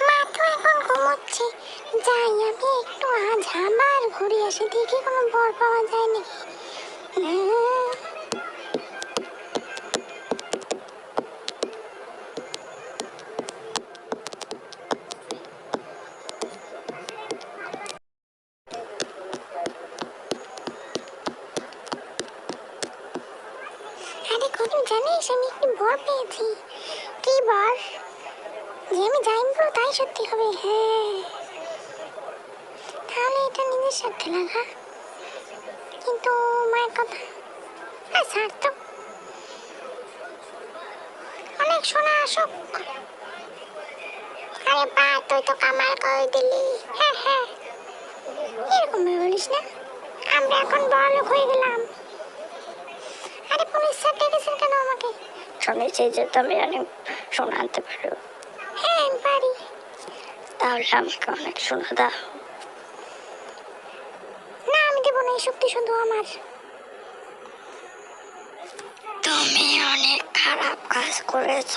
মা এখন আমি একটু ঘুরে আসি। দেখি পাওয়া যায় নাকি। জানিস আমি একটি বর পেয়েছি। আমি যাই বলব তাই সত্যি হবে হ্যাঁ। তাহলে এটা নিজের সাথে লাগা। কিন্তু মায়ের কথা আর ছাড় তো অনেক শোনা আসুক। আরে বা, তুই তো কামাল করে দিলি। হ্যাঁ হ্যাঁ। এরকম বলিস না। আমরা এখন বড় লোক হয়ে গেলাম। আরে পুলিশ স্যার ডেকেছেন কেন আমাকে? শুনেছি যে তুমি অনেক আনতে পারো হ্যাঁ বাড়ি তাহলে আমাকে অনেক সোনা দাও। না, আমি দেবো না, এই শক্তি শুধু আমার। তুমি অনেক খারাপ কাজ করেছ।